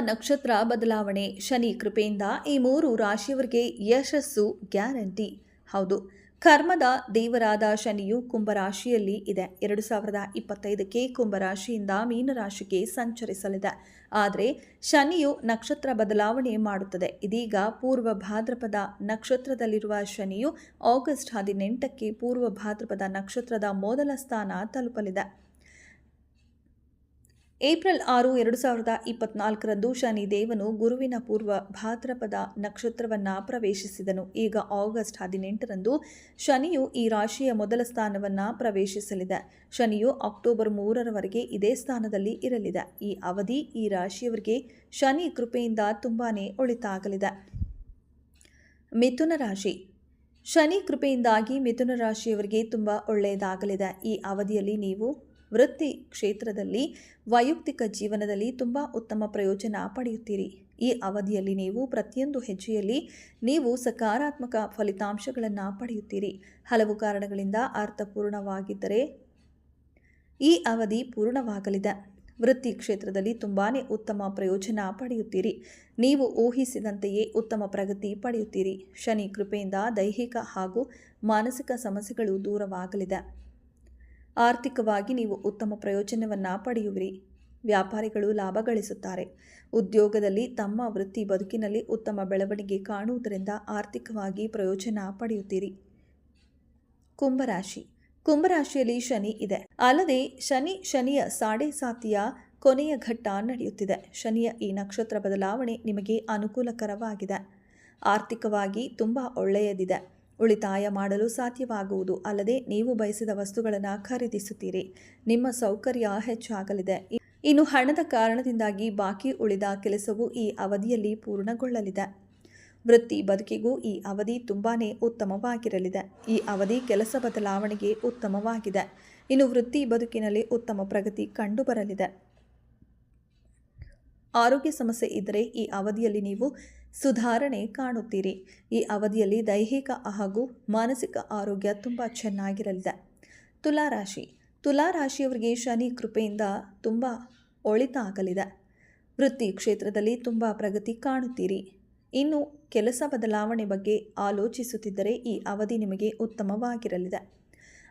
ನಕ್ಷತ್ರ ಬದಲಾವಣೆ. ಶನಿ ಕೃಪೆಯಿಂದ ಈ ಮೂರು ರಾಶಿಯವರಿಗೆ ಯಶಸ್ಸು ಗ್ಯಾರಂಟಿ. ಹೌದು, ಕರ್ಮದ ದೇವರಾದ ಶನಿಯು ಕುಂಭರಾಶಿಯಲ್ಲಿ ಇದೆ. ಎರಡು ಸಾವಿರದ ಇಪ್ಪತ್ತೈದಕ್ಕೆ ಕುಂಭರಾಶಿಯಿಂದ ಮೀನರಾಶಿಗೆ ಸಂಚರಿಸಲಿದೆ. ಆದರೆ ಶನಿಯು ನಕ್ಷತ್ರ ಬದಲಾವಣೆ ಮಾಡುತ್ತದೆ. ಇದೀಗ ಪೂರ್ವ ಭಾದ್ರಪದ ನಕ್ಷತ್ರದಲ್ಲಿರುವ ಶನಿಯು ಆಗಸ್ಟ್ ಹದಿನೆಂಟಕ್ಕೆ ಪೂರ್ವ ಭಾದ್ರಪದ ನಕ್ಷತ್ರದ ಮೊದಲ ಸ್ಥಾನ ತಲುಪಲಿದೆ. ಏಪ್ರಿಲ್ ಆರು, ಎರಡು ಸಾವಿರದ ಇಪ್ಪತ್ನಾಲ್ಕರಂದು ಶನಿ ದೇವನು ಗುರುವಿನ ಪೂರ್ವ ಭಾದ್ರಪದ ನಕ್ಷತ್ರವನ್ನು ಪ್ರವೇಶಿಸಿದನು. ಈಗ ಆಗಸ್ಟ್ ಹದಿನೆಂಟರಂದು ಶನಿಯು ಈ ರಾಶಿಯ ಮೊದಲ ಸ್ಥಾನವನ್ನು ಪ್ರವೇಶಿಸಲಿದೆ. ಶನಿಯು ಅಕ್ಟೋಬರ್ ಮೂರರವರೆಗೆ ಇದೇ ಸ್ಥಾನದಲ್ಲಿ ಇರಲಿದೆ. ಈ ಅವಧಿ ಈ ರಾಶಿಯವರಿಗೆ ಶನಿ ಕೃಪೆಯಿಂದ ತುಂಬಾ ಒಳಿತಾಗಲಿದೆ. ಮಿಥುನ ರಾಶಿ. ಶನಿ ಕೃಪೆಯಿಂದಾಗಿ ಮಿಥುನ ರಾಶಿಯವರಿಗೆ ತುಂಬ ಒಳ್ಳೆಯದಾಗಲಿದೆ. ಈ ಅವಧಿಯಲ್ಲಿ ನೀವು ವೃತ್ತಿ ಕ್ಷೇತ್ರದಲ್ಲಿ ವೈಯಕ್ತಿಕ ಜೀವನದಲ್ಲಿ ತುಂಬ ಉತ್ತಮ ಪ್ರಯೋಜನ ಪಡೆಯುತ್ತೀರಿ. ಈ ಅವಧಿಯಲ್ಲಿ ನೀವು ಪ್ರತಿಯೊಂದು ಹೆಜ್ಜೆಯಲ್ಲಿ ನೀವು ಸಕಾರಾತ್ಮಕ ಫಲಿತಾಂಶಗಳನ್ನು ಪಡೆಯುತ್ತೀರಿ. ಹಲವು ಕಾರಣಗಳಿಂದ ಅರ್ಥಪೂರ್ಣವಾಗಿದ್ದರೆ ಈ ಅವಧಿ ಪೂರ್ಣವಾಗಲಿದೆ. ವೃತ್ತಿ ಕ್ಷೇತ್ರದಲ್ಲಿ ತುಂಬಾ ಉತ್ತಮ ಪ್ರಯೋಜನ ಪಡೆಯುತ್ತೀರಿ. ನೀವು ಊಹಿಸಿದಂತೆಯೇ ಉತ್ತಮ ಪ್ರಗತಿ ಪಡೆಯುತ್ತೀರಿ. ಶನಿ ಕೃಪೆಯಿಂದ ದೈಹಿಕ ಹಾಗೂ ಮಾನಸಿಕ ಸಮಸ್ಯೆಗಳು ದೂರವಾಗಲಿದೆ. ಆರ್ಥಿಕವಾಗಿ ನೀವು ಉತ್ತಮ ಪ್ರಯೋಜನವನ್ನು ಪಡೆಯುವಿರಿ. ವ್ಯಾಪಾರಿಗಳು ಲಾಭ ಗಳಿಸುತ್ತಾರೆ. ಉದ್ಯೋಗದಲ್ಲಿ ತಮ್ಮ ವೃತ್ತಿ ಬದುಕಿನಲ್ಲಿ ಉತ್ತಮ ಬೆಳವಣಿಗೆ ಕಾಣುವುದರಿಂದ ಆರ್ಥಿಕವಾಗಿ ಪ್ರಯೋಜನ ಪಡೆಯುತ್ತೀರಿ. ಕುಂಭರಾಶಿ. ಕುಂಭರಾಶಿಯಲ್ಲಿ ಶನಿ ಇದೆ. ಅಲ್ಲದೆ ಶನಿ ಶನಿಯ ಸಾಡೆ ಸಾತಿಯ ಕೊನೆಯ ಘಟ್ಟ ನಡೆಯುತ್ತಿದೆ. ಶನಿಯ ಈ ನಕ್ಷತ್ರ ಬದಲಾವಣೆ ನಿಮಗೆ ಅನುಕೂಲಕರವಾಗಿದೆ. ಆರ್ಥಿಕವಾಗಿ ತುಂಬ ಒಳ್ಳೆಯದಿದೆ. ಉಳಿತಾಯ ಮಾಡಲು ಸಾಧ್ಯವಾಗುವುದು ಅಲ್ಲದೆ ನೀವು ಬಯಸಿದ ವಸ್ತುಗಳನ್ನು ಖರೀದಿಸುತ್ತೀರಿ. ನಿಮ್ಮ ಸೌಕರ್ಯ ಹೆಚ್ಚಾಗಲಿದೆ. ಇನ್ನು ಹಣದ ಕಾರಣದಿಂದಾಗಿ ಬಾಕಿ ಉಳಿದ ಕೆಲಸವು ಈ ಅವಧಿಯಲ್ಲಿ ಪೂರ್ಣಗೊಳ್ಳಲಿದೆ. ವೃತ್ತಿ ಬದುಕಿಗೂ ಈ ಅವಧಿ ತುಂಬಾ ಉತ್ತಮವಾಗಿರಲಿದೆ. ಈ ಅವಧಿ ಕೆಲಸ ಬದಲಾವಣೆಗೆ ಉತ್ತಮವಾಗಿದೆ. ಇನ್ನು ವೃತ್ತಿ ಬದುಕಿನಲ್ಲಿ ಉತ್ತಮ ಪ್ರಗತಿ ಕಂಡುಬರಲಿದೆ. ಆರೋಗ್ಯ ಸಮಸ್ಯೆ ಇದ್ದರೆ ಈ ಅವಧಿಯಲ್ಲಿ ನೀವು ಸುಧಾರಣೆ ಕಾಣುತ್ತೀರಿ. ಈ ಅವಧಿಯಲ್ಲಿ ದೈಹಿಕ ಹಾಗೂ ಮಾನಸಿಕ ಆರೋಗ್ಯ ತುಂಬ ಚೆನ್ನಾಗಿರಲಿದೆ. ತುಲಾರಾಶಿ ತುಲಾರಾಶಿಯವರಿಗೆ ಶನಿ ಕೃಪೆಯಿಂದ ತುಂಬ ಒಳಿತ ಆಗಲಿದೆ ವೃತ್ತಿ ಕ್ಷೇತ್ರದಲ್ಲಿ ತುಂಬ ಪ್ರಗತಿ ಕಾಣುತ್ತೀರಿ. ಇನ್ನು ಕೆಲಸ ಬದಲಾವಣೆ ಬಗ್ಗೆ ಆಲೋಚಿಸುತ್ತಿದ್ದರೆ ಈ ಅವಧಿ ನಿಮಗೆ ಉತ್ತಮವಾಗಿರಲಿದೆ.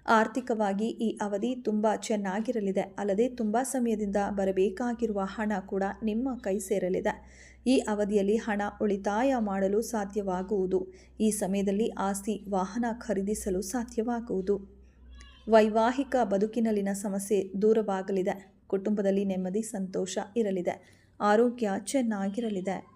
ಆರ್ಥಿಕವಾಗಿ ಈ ಅವಧಿ ತುಂಬ ಚೆನ್ನಾಗಿರಲಿದೆ. ಅಲ್ಲದೆ ತುಂಬ ಸಮಯದಿಂದ ಬರಬೇಕಾಗಿರುವ ಹಣ ಕೂಡ ನಿಮ್ಮ ಕೈ ಸೇರಲಿದೆ. ಈ ಅವಧಿಯಲ್ಲಿ ಹಣ ಉಳಿತಾಯ ಮಾಡಲು ಸಾಧ್ಯವಾಗುವುದು. ಈ ಸಮಯದಲ್ಲಿ ಆಸ್ತಿ, ವಾಹನ ಖರೀದಿಸಲು ಸಾಧ್ಯವಾಗುವುದು. ವೈವಾಹಿಕ ಬದುಕಿನಲ್ಲಿನ ಸಮಸ್ಯೆ ದೂರವಾಗಲಿದೆ. ಕುಟುಂಬದಲ್ಲಿ ನೆಮ್ಮದಿ, ಸಂತೋಷ ಇರಲಿದೆ. ಆರೋಗ್ಯ ಚೆನ್ನಾಗಿರಲಿದೆ.